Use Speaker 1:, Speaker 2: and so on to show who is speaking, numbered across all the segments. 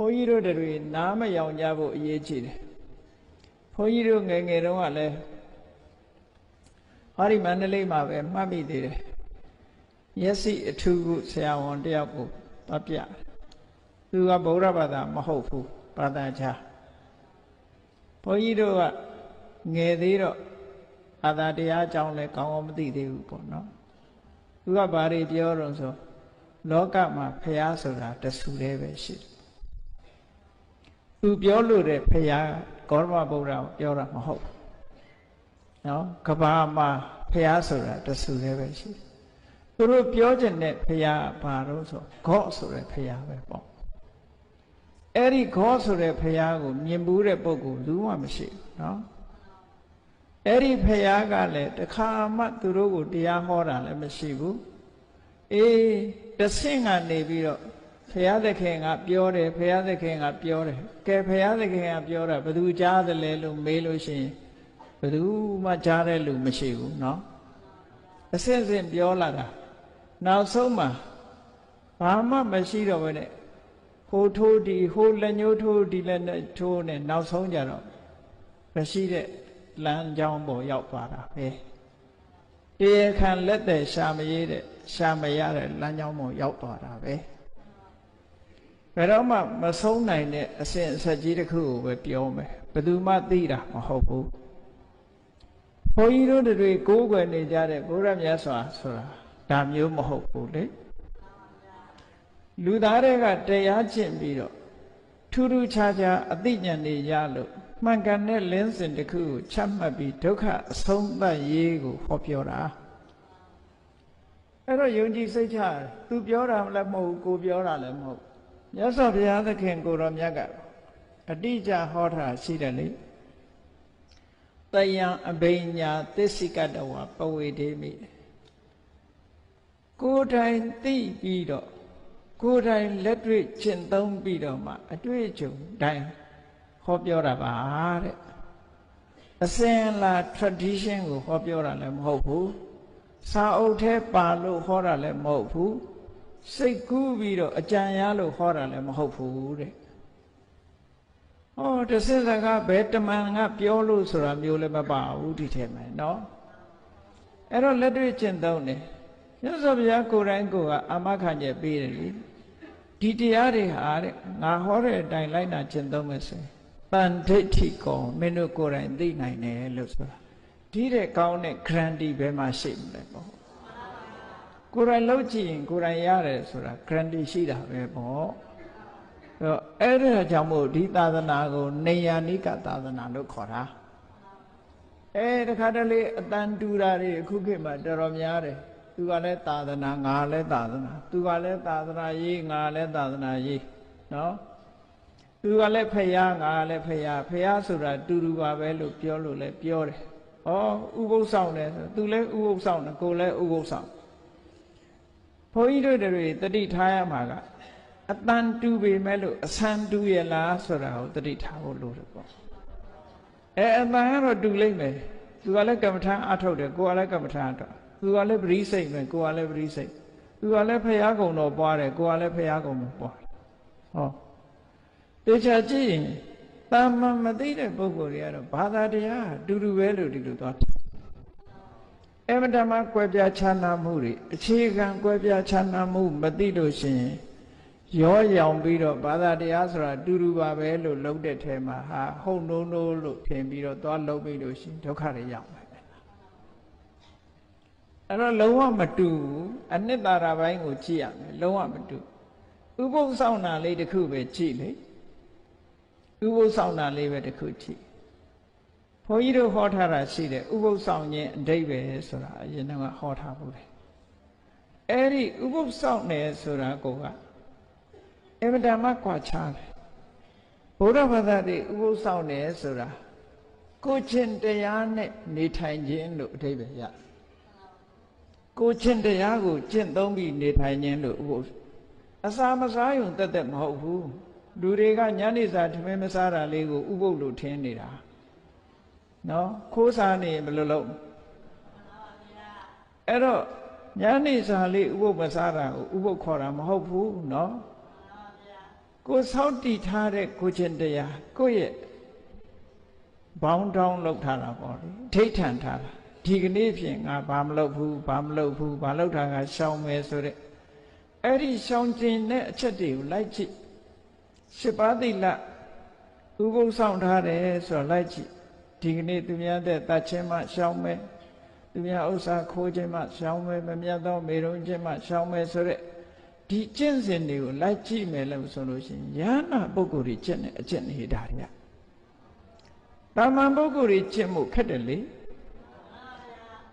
Speaker 1: ဘုန်းကြီးတို့တွေနားမယောင်ကြဖို့အရေးကြီးတယ်ဘုန်းကြီးတို့ငယ်ငယ်တုန်းကလည်းဟာဒီမန္တလေးမှာပဲမှတ်မိသေးတယ်မျက်စိအထူးကိုဆရာဝန်တယောက်ကိုသွားပြသူကဗုဒ္ဓဘာသာမဟုတ်ဘူးဘာသာခြားဘုန်းကြီးတို့ကငယ်သေးတော့ဘာသာတရားအကြောင်းလဲကောင်းအောင်မသိသေးဘူးပေါ့နော်သူကဘာတွေပြောတော့ဆိုလောကမှာဖះဆိုတာတဆူတည်းပဲရှိတယ် သူပြောလို့တဲ့ဖះဂေါရမဗုဒ္ဓကိုပြောတာမဟုတ်ဘူးနော်ကဘာမှာဖះဆိုတာတဆူတည်းပဲရှိတယ်သူတို့ပြောချင်တဲ့ဖះဘာလို့ဆိုဂေါဆိုတဲ့ဖះပဲပေါ့အဲ့ဒီဂေါဆိုတဲ့ဖះကိုမြင်ဘူးတဲ့ပုဂ္ဂိုလ်ဘူးမှမရှိဘူးနော်အဲ့ဒီဖះကလည်းတခါမှသူတို့ကိုတရားဟောတာလည်းမရှိဘူးအေးတဆင့်ကနေပြီးတော့ ဖះသခင်ကပြောတယ်ဖះသခင်ကပြောတယ်ကဲဖះသခင်ကပြောတာဘယ်သူကြားသလဲလို့မေးလို့ရှိရင်ဘယ်သူမှကြားတဲ့လူမရှိဘူးเนาะအစစ်စစ်ပြောလာတာနောက်ဆုံးမှာဘာမှမရှိတော့ဘဲနဲ့ဟိုထိုးဒီဟိုလက်ညှိုးထိုးဒီလက်နဲ့ထိုးနဲ့နောက်ဆုံးကြတော့မရှိတဲ့လမ်းကြောင်းပေါ်ရောက်သွားတာပဲတရားခံလက်သက်ရှာမရတဲ့ရှာမရတဲ့လမ်းကြောင်းပေါ်ရောက်သွားတာပဲ ဘယ်တော့မှမဆုံးနိုင်တဲ့အစဉ်အဆက်ကြီးတစ်ခုကိုပဲပြောမယ်ဘယ်သူမှသိတာမဟုတ်ဘူးဘုန်းကြီးတို့တွေကိုးကွယ်နေကြတဲ့ဘုရားမြတ်စွာဆိုတာဒါမျိုးမဟုတ်ဘူးလေလူသားတွေကတရားကျင့်ပြီးတော့ထူးထူးခြားခြားအသိဉာဏ်တွေရလို့မှန်ကန်တဲ့လင်းစင်တစ်ခုကိုချမှတ်ပြီးဒုက္ခအဆုံးသတ်ရေးကိုဟောပြောတာအဲ့တော့ယုံကြည်စိတ်ချသူပြောတာလည်းမဟုတ်ကိုပြောတာလည်းမဟုတ် မြတ်စွာဘုရားသခင်ကိုတော်မြတ်ကအတိအကျဟောတာရှိတယ်လေတယံအဘိညာသစ္စိကတဝပဝေဒေမိကိုယ်တိုင်သိပြီးတော့ကိုယ်တိုင်လက်တွေ့ကျင့်သုံးပြီးတော့မှအတွေ့အကြုံတိုင်းဟောပြောတာပါတဲ့အစင်လာ tradition ကိုဟောပြောတာလည်းမဟုတ်ဘူးစာအုပ်ထဲပါလို့ဟောတာလည်းမဟုတ်ဘူး စိတ်ကူးပြီးတော့အကြံရလို့ဟောတာလည်းမဟုတ်ဘူးတဲ့ဟောတဆင်စကားဘယ်တမန်ကပြောလို့ဆိုတာမျိုးလည်းမပါဘူးဒီထဲမှာเนาะအဲ့တော့လက်တွေ့ကျင့်သုံးတယ်မြတ်စွာဘုရားကိုယ်တိုင်ကိုယ်ကအာမခံချက်ပေးတယ်လေဒီတရားတွေဟာတဲ့ငါဟောတဲ့အတိုင်းလိုက်နာကျင့်သုံးမယ်ဆိုရင်တန်ဒိဋ္ဌိကောမင်းတို့ကိုယ်တိုင်သိနိုင်တယ်လို့ဆိုတာဒီတဲ့ကောင်းတဲ့ guarantee ဘယ်မှာရှိမလဲပေါ့ ကိုယ်တိုင်လုပ်ကြည့်ရင်ကိုယ်တိုင်ရတယ်ဆိုတာ guarantee ရှိတာပဲပေါ့အဲ့တော့အဲ့ဒါကြောင့်မို့ဒီသာသနာကို နေယာနိကသာသနာလို့ခေါ်တာအဲတခါတလေအတန်တူတာတွေအခုခေတ်မှာတော်တော်များတယ်သူကလည်းသာသနာငါလည်းသာသနာသူကလည်းသာသနာရေးငါလည်းသာသနာရေးနော်သူကလည်းဖယားငါလည်းဖယားဖယားဆိုတာတူတူပါပဲလို့ပြောလို့လည်းပြောတယ်ဩဥပုသ်ဆောင်တယ်ဆိုသူလည်းဥပုသ်ဆောင်တယ်ကိုလည်းဥပုသ်ဆောင်ဘု န်းကြီးတို့တွေတတိထားရမှာကအတန်တူပေမဲ့လို့အဆန်တူရလားဆိုတာကိုတတိထားဖို့လိုတယ်ပေါ့အဲအတန်ကတော့တူလိမ့်မယ်သူကလည်းကမ္မထာအထုတ်တယ်ကိုကလည်းကမ္မထာအထုတ်သူကလည်းပရိစိတ်ပဲကိုကလည်းပရိစိတ်သူကလည်းဖရာကုံတော်ပွားတယ်ကိုကလည်းဖရာကုံတော်ပွားတယ်ဟောတေချာကြည့်ရင်တာမန်မသိတဲ့ပုဂ္ဂိုလ်တွေကတော့ဘာသာတရားတူတူပဲလို့ဒီလိုသွား အမတမကွဲပြားခြားနာမှုတွေအခြေခံကွဲပြားခြားနာမှုမသိလို့ရှိရင်ရောရောင်ပြီးတော့ဘာသာတရားဆိုတာတူတူပါပဲလို့လုံးတဲ့ထဲမှာဟာဟုတ်နိုးနိုးလို့ထင်ပြီးတော့သွားလုံးပြီးလို့ရှိရင်ဒုက္ခတွေရောက်မယ်အဲ့တော့လုံးဝမတူဘူးအနှစ်သာရပိုင်းကိုကြည့်ရမယ်လုံးဝမတူဥပုသ်ဆောင်တာလေးတစ်ခုပဲကြည့်လေဥပုသ်ဆောင်တာလေးပဲတစ်ခုကြည့် ဘုန်းကြီးတို့ဟောထားတာရှိတယ်ဥပုသ်ဆောင်ခြင်းအဓိပ္ပာယ်ဆိုတာအရင်ကဟောထားဘူးလေအဲ့ဒီဥပုသ်ဆောင်တယ်ဆိုတာကိုကအင်မတန်မှကွာခြားတယ်ဘုရားဘာသာတွေဥပုသ်ဆောင်တယ်ဆိုတာကိုချင်းတရားနဲ့နေထိုင်ခြင်းလို့အဓိပ္ပာယ်ရတယ်ကိုချင်းတရားကိုကျင့်သုံးပြီးနေထိုင်ခြင်းလို့ဥပုအစာမစားယုံတက်တက်မဟုတ်ဘူးလူတွေကညနေစာထမင်းမစားတာလေးကိုဥပုလို့ထင်းနေတာ နော်ခိုးစားနေဘယ်လိုလုပ်အဲ့တော့ညနေစာလေးဥပုမစားတာကိုဥပုခေါ်တာမဟုတ်ဘူးနော်ကိုစောင့်တည်ထားတဲ့ကိုချင်းတရားကိုယ့်ရဲ့ဘောင်းတောင်းလောက်ထားတာပေါ့လေထိတ်ထန်ထားတာဒီကနေ့ဖြင့်ငါဘာမလုပ်ဘူးဘာမလုပ်ဘူးဘာလုပ်တာကရှောင်မယ်ဆိုတဲ့အဲ့ဒီရှောင်ကျင်တဲ့အချက်တွေကိုလိုက်ကြည့်ရှစ်ပါးသီလဥပုသ်ဆောင်ထားတယ်ဆိုတော့လိုက်ကြည့် ဒီကနေ့သူများတဲ့တတ်ချင်းမှရှောင်မယ်သူများဥစ္စာခိုးခြင်းမှရှောင်မယ်မမြတ်သောမေရုံခြင်းမှရှောင်မယ်ဆိုတဲ့ဒီကျင့်စဉ်တွေကိုလိုက်ကြည့်မယ်လို့ဆိုလို့ရှိရင်ယ ahanan ပုဂ္ဂိုလ်တွေကျင့်တဲ့အကျင့်နေတာတွေကတာမန်ပုဂ္ဂိုလ်တွေကျင့်မှုခက်တယ်လေ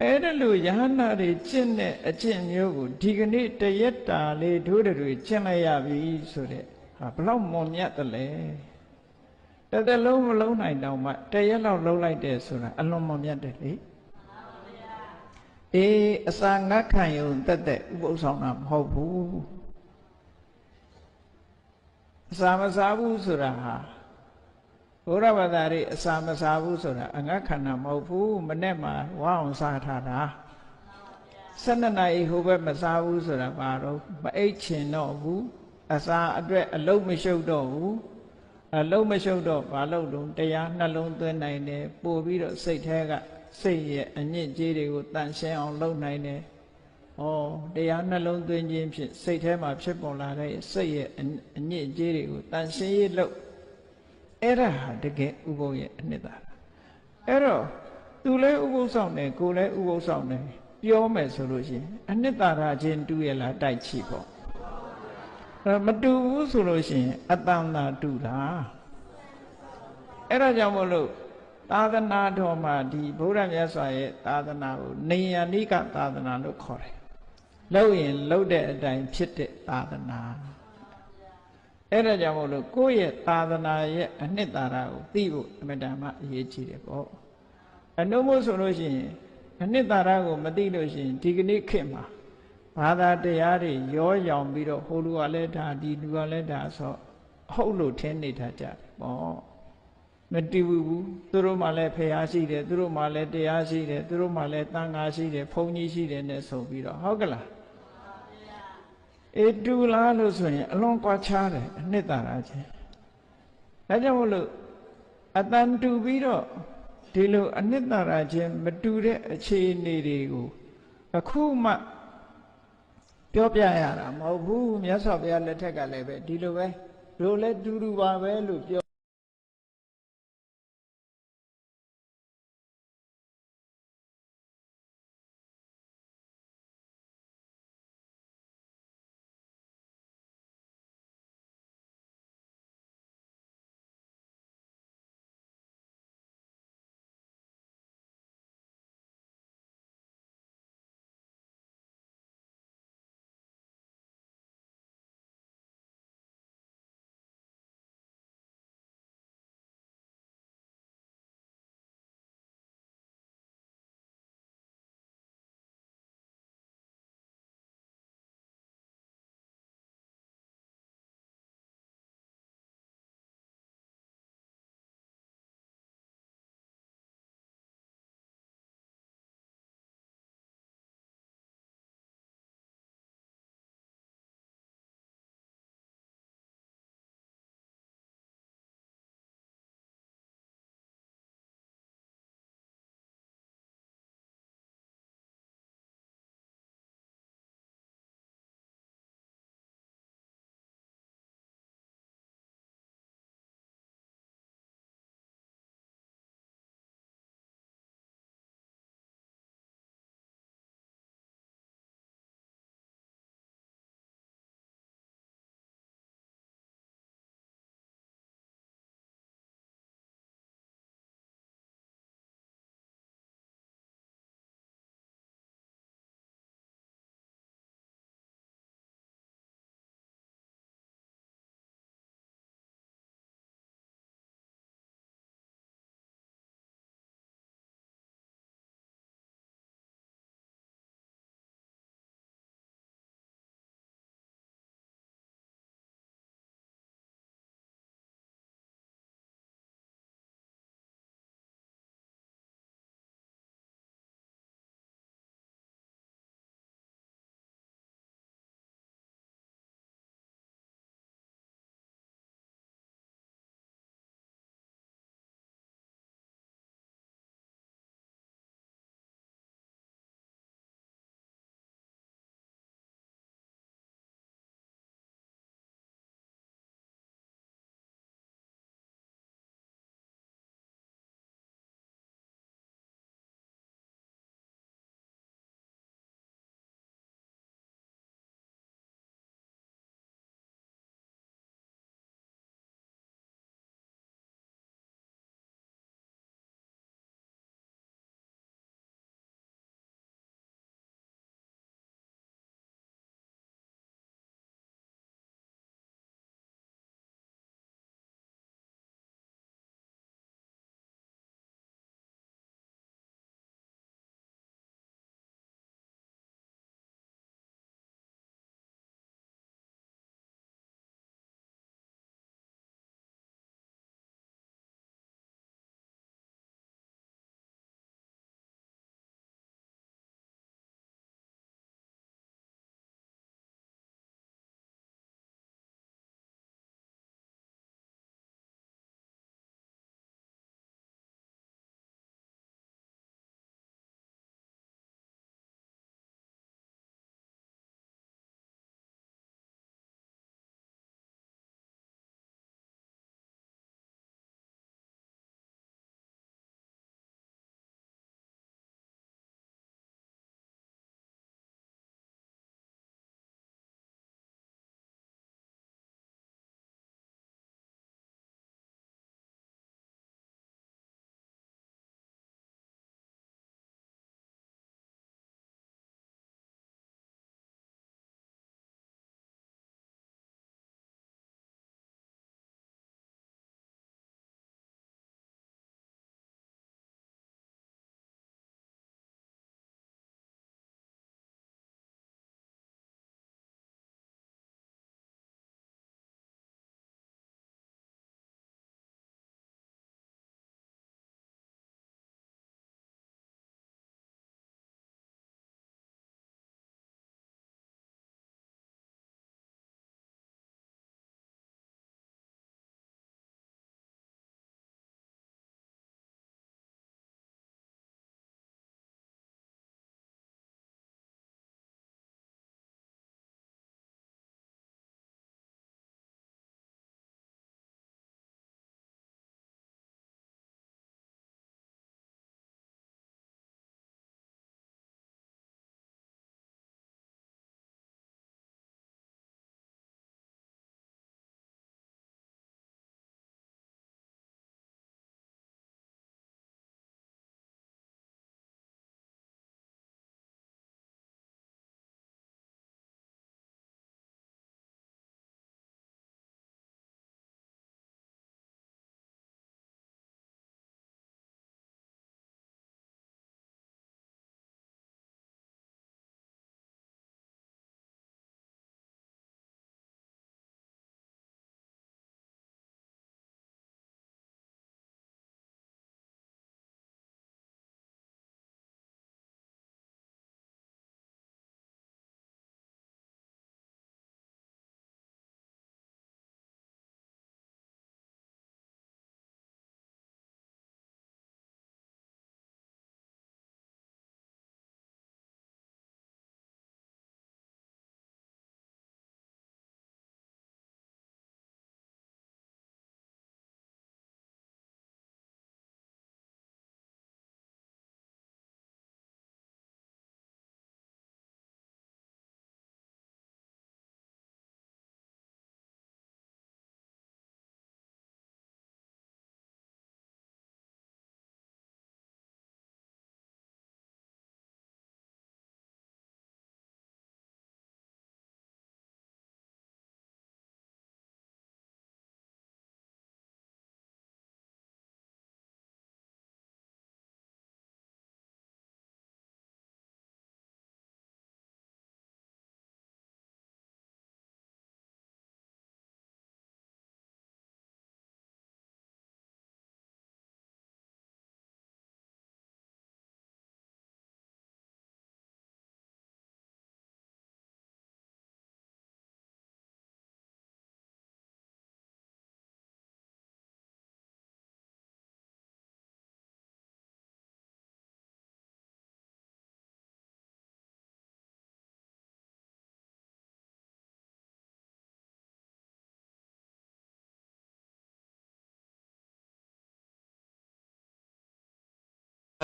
Speaker 1: အဲ့ဒါလို့ယ ahanan တွေကျင့်တဲ့အကျင့်မျိုးကိုဒီကနေ့တရက်တာလေးတို့တွေကျင့်လိုက်ရပြီဆိုတဲ့ဟာဘလောက်မွန်မြတ်တယ်လဲ တစ်သက်လုံးမလုံးနိုင်တော့မှတရက်လောက်လုံးလိုက်တယ်ဆိုတာအလွန်မွန်မြတ်တယ်လေအေးအစာငတ်ခံယုံတက်တက်ဥပုသ်ဆောင်တာမဟုတ်ဘူးအစာမစားဘူးဆိုတာဟာဘုရားဘာသာရေးအစာမစားဘူးဆိုတာအငတ်ခန္ဓာမဟုတ်ဘူးမနဲ့မှဝါအောင်စားထားတာ12နာရီဟိုဘက်မစားဘူးဆိုတာဘာတော့မအိတ်ချင်တော့ဘူးအစာအတွက်အလုံးမရှုပ်တော့ဘူး အလုံးမရှုပ်တော့ဘာလို့လုံးတရားနှလုံးသွင်းနိုင်တယ်ပို့ပြီးတော့စိတ်แท้ကစိတ်ရဲ့အညစ်အကြေးတွေကိုတန်ရှင်းအောင်လုပ်နိုင်တယ်ဩတရားနှလုံးသွင်းခြင်းဖြင့်စိတ်ထဲမှာဖြစ်ပေါ်လာတဲ့စိတ်ရဲ့အညစ်အကြေးတွေကိုတန်ရှင်းရေးလုပ်အဲ့ဒါဟာတကယ်ဥပုပ်ရဲ့အနှစ်သာအဲ့တော့သူလည်းဥပုပ်ဆောင်တယ်ကိုလည်းဥပုပ်ဆောင်တယ်ပြောမယ်ဆိုလို့ရှိရင်အနှစ်သာရချင်းတူရလားတိုက်ချိပေါ့ အဲ့မတူဘူးဆိုလို့ရှိရင်အတန်သာတူတာအဲ့ဒါကြောင့်မို့လို့သာသနာတော်မှာဒီဗုဒ္ဓမြတ်စွာရဲ့သာသနာကိုနေယနိကသာသနာလို့ခေါ်တယ်လို့ရင်လို့တဲ့အတိုင်းဖြစ်တဲ့သာသနာအဲ့ဒါကြောင့်မို့လို့ကိုယ့်ရဲ့သာသနာရဲ့အနှစ်သာရကိုသိဖို့အမြဲတမ်းအရေးကြီးတယ်ပေါ့အနုမို့ဆိုလို့ရှိရင်အနှစ်သာရကိုမသိလို့ရှိရင်ဒီကနေ့ခေတ်မှာ ဘာသာတရားတွေရောရောင်ပြီးတော့ဟိုလူကလည်းဒါဒီလူကလည်းဒါဆိုဟုတ်လို့ထင်နေတတ်ကြတယ်ပေါ့မတူဘူးသူတို့မှလည်းဖះရှိတယ်သူတို့မှလည်းတရားရှိတယ်သူတို့မှလည်းတန်ခါရှိတယ်ဘုန်းကြီးရှိတယ်နဲ့ဆိုပြီးတော့ဟုတ်ကလားအေတူလားလို့ဆိုရင်အလွန်ကွာခြားတယ်အနှစ်သာရချင်းဒါကြောင့်မလို့အတန်တူပြီးတော့ဒီလိုအနှစ်သာရချင်းမတူတဲ့အခြေအနေတွေကိုအခုမှ ပြောပြရတာမဟုတ်ဘူးမြတ်စွာဘုရားလက်ထက်ကလည်းပဲဒီလိုပဲတို့လည်းတူတူပါပဲလို့ပြော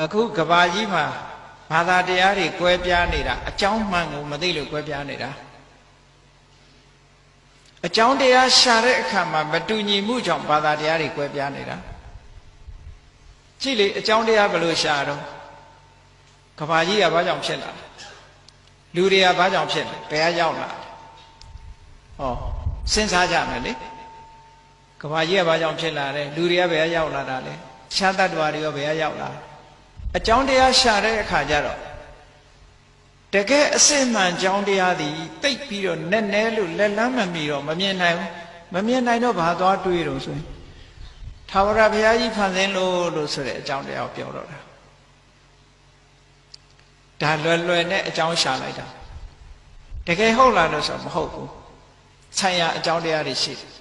Speaker 1: အခုကဘာကြီးမှာဘာသာတရားတွေကွဲပြားနေတာအကြောင်းမှန်ကိုမသိလို့ကွဲပြားနေတာအကြောင်းတရားရှာတဲ့အခါမှာမတူညီမှုကြောင့်ဘာသာတရားတွေကွဲပြားနေတာကြည့်လေအကြောင်းတရားဘယ်လိုရှာတော့ကဘာကြီးကဘာကြောင့်ဖြစ်လာလူတွေကဘာကြောင့်ဖြစ်လဲဘယ်ကရောက်လာဟောစဉ်းစားကြမယ်လေကဘာကြီးကဘာကြောင့်ဖြစ်လာလဲလူတွေကဘယ်ကရောက်လာတာလဲရှားတတ္တဝါတွေရောဘယ်ကရောက်လာ အကြောင်းတရားရှာတဲ့အခါကျတော့တကယ်အစစ်မှန်အကြောင်းတရားသည်တိတ်ပြီးတော့နက်နဲလို့လက်လန်းမမီတော့မမြင်နိုင်ဘူးမမြင်နိုင်တော့ဘာသွားတွေးတော့ဆိုရင်သာဝရဘုရားကြီးဖန်ဆင်းလို့လို့ဆိုတဲ့အကြောင်းတရားကိုပြောတော့တာဒါလွယ်လွယ်နဲ့အကြောင်းရှာလိုက်တာတကယ်ဟုတ်လားလို့ဆိုမဟုတ်ဘူးဆိုင်ရာအကြောင်းတရားတွေရှိတယ်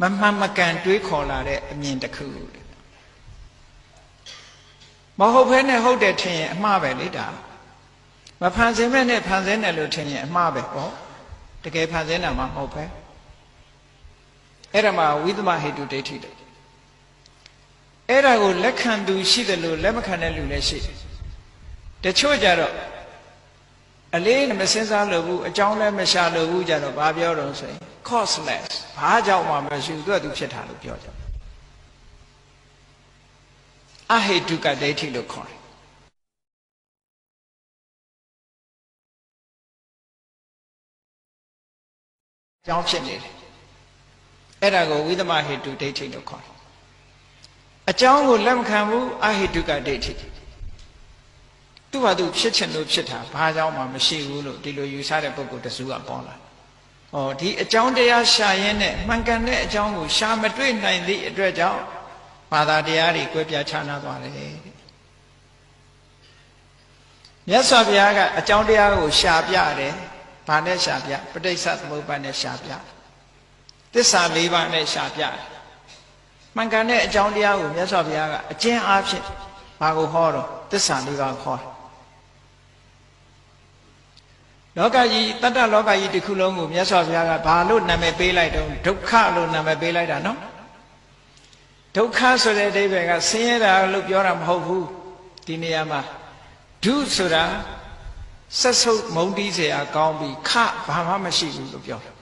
Speaker 1: မမှန်မကန်တွေးခေါ်လာတဲ့အမြင်တစ်ခုမဟုတ်ဘဲနဲ့ဟုတ်တယ်ထင်ရင်အမှားပဲလေဒါမဖန်ဆင်းမဲ့နဲ့ဖန်ဆင်းတယ်လို့ထင်ရင်အမှားပဲဟောတကယ်ဖန်ဆင်းတာမှမဟုတ်ပဲအဲ့ဒါမှဝိသမဟေတုဒိဋ္ဌိတယ်အဲ့ဒါကိုလက်ခံသူရှိတယ်လို့လက်မခံတဲ့လူလည်းရှိတယ်တချို့ကြတော့ အလေးမစင်စားလို့ဘူးအကြောင်းလည်းမရှာလို့ဘူးကြတော့ဘာပြောတော့ဆိုရင် causeless ဘာကြောင့်မှမရှိဘူးသူကသူဖြစ်တာလို့ပြောကြအဟေတုကဒိဋ္ဌိလို့ခေါ်တယ်ကြောင်းဖြစ်နေတယ်အဲ့ဒါကိုဝိသမဟေတုဒိဋ္ဌိလို့ခေါ်တယ်အကြောင်းကိုလက်မခံဘူးအဟိတုကဒိဋ္ဌိ သူ့ဟာသူဖြစ်ချင်လို့ဖြစ်တာဘာကြောင့်မှမရှိဘူးလို့ဒီလိုယူဆတဲ့ပုဂ္ဂိုလ်တစုကပေါ်လာ။ဩဒီအကြောင်းတရားရှာရင်းနဲ့မှန်ကန်တဲ့အကြောင်းကိုရှာမတွေ့နိုင်သည့်အတွက်ကြောင့်ဘာသာတရားတွေကွဲပြားခြားနားသွားတယ်တဲ့။မြတ်စွာဘုရားကအကြောင်းတရားကိုရှာပြတယ်။ဘာနဲ့ရှာပြပဋိစ္စသမုပ္ပါဒ်နဲ့ရှာပြ။သစ္စာ၄ပါးနဲ့ရှာပြတယ်။မှန်ကန်တဲ့အကြောင်းတရားကိုမြတ်စွာဘုရားကအကျဉ်းအားဖြင့်ဘာကိုဟောတော့သစ္စာ၄ပါးခေါ်တယ် လောကကြီးတတ္တလောကကြီးတစ်ခုလုံးကိုမြတ်စွာဘုရားကဘာလို့နာမည်ပေးလိုက်တော့ဒုက္ခလို့နာမည်ပေးလိုက်တာနော်ဒုက္ခဆိုတဲ့အဓိပ္ပာယ်ကဆင်းရဲတာလို့ပြောတာမဟုတ်ဘူးဒီနေရာမှာဒုဆိုတာဆက်ဆုပ်မုံတီးเสียကောင်းပြီးခဘာမှမရှိဘူးလို့ပြောတယ်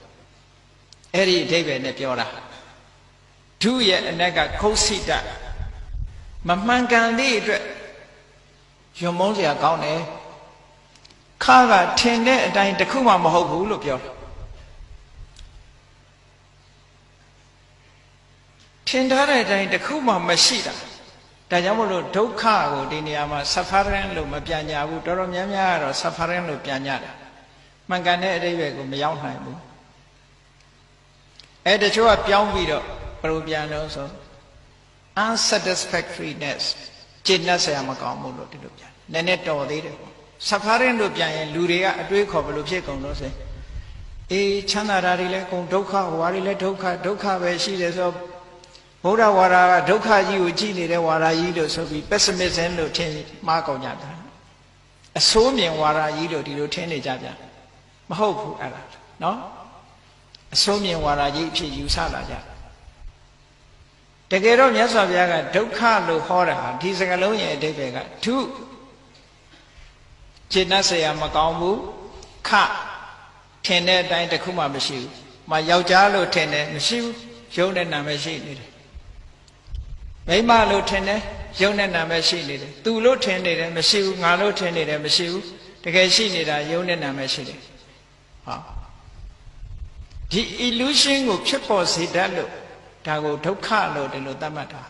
Speaker 1: အဲ့ဒီအဓိပ္ပာယ်နဲ့ပြောတာဒုရဲ့အ ਨੇ ကခုတ်စိတမမှန်ကန်သည့်အတွက်ယုံမုန်းเสียကောင်းတယ် ခါကထင်တဲ့အတိုင်းတခုမှမဟုတ်ဘူးလို့ပြောတယ်ထင်ထားတဲ့အတိုင်းတခုမှမရှိတာဒါကြောင့်မလို့ဒုက္ခကိုဒီနေရာမှာ suffering လို့မပြန်ကြဘူးတော်တော်များများကတော့ suffering လို့ပြန်ကြတယ်မှန်ကန်တဲ့အတိပ္ပယ်ကိုမရောက်နိုင်ဘူးအဲတချို့ကပြောင်းပြီးတော့ဘယ်လိုပြန်လို့ဆို unsatisfactoriness ကျင့်တတ်ဆရာမကောင်းဘူးလို့ဒီလိုပြန်နည်းနည်းတော်သေးတယ်ပေါ့ ဆဖာရင်တို့ပြန်ရင်လူတွေကအတွေးခေါ်ဘယ်လိုဖြစ်ကုန်လို့ဆိုအေးချမ်းသာတာတွေလည်းကုန်ဒုက္ခဝါတွေလည်းဒုက္ခဒုက္ခပဲရှိတယ်ဆိုဗုဒ္ဓဝါဒကဒုက္ခကြီးကိုကြည်နေတဲ့ဝါဒကြီးလို့ဆိုပြီး pessimism လို့ထင်မှားကုန်ကြတာအဆိုးမြင်ဝါဒကြီးလို့ဒီလိုထင်နေကြပြန်မဟုတ်ဘူးအဲ့ဒါနော်အဆိုးမြင်ဝါဒကြီးအဖြစ်ယူဆလာကြတကယ်တော့မြတ်စွာဘုရားကဒုက္ခလို့ဟောတာဒီစကားလုံးရဲ့အဓိပ္ပာယ်ကဒုကျ င့်တတ်เสียမကောင်းဘူးခထင်တဲ့အတိုင်းတခုမှမရှိဘူး။မယောက်ျားလို့ထင်တယ်မရှိဘူး။ရုံနဲ့နာမည်ရှိနေတယ်။မိန်းမလို့ထင်တယ်ရုံနဲ့နာမည်ရှိနေတယ်။သူလို့ထင်နေတယ်မရှိဘူး။ငါလို့ထင်နေတယ်မရှိဘူး။တကယ်ရှိနေတာရုံနဲ့နာမည်ရှိတယ်။ဟာဒီ illusion ကိုဖြစ်ပေါ်စေတတ်လို့ဒါကိုဒုက္ခလို့ဒီလိုသတ်မှတ်တာ။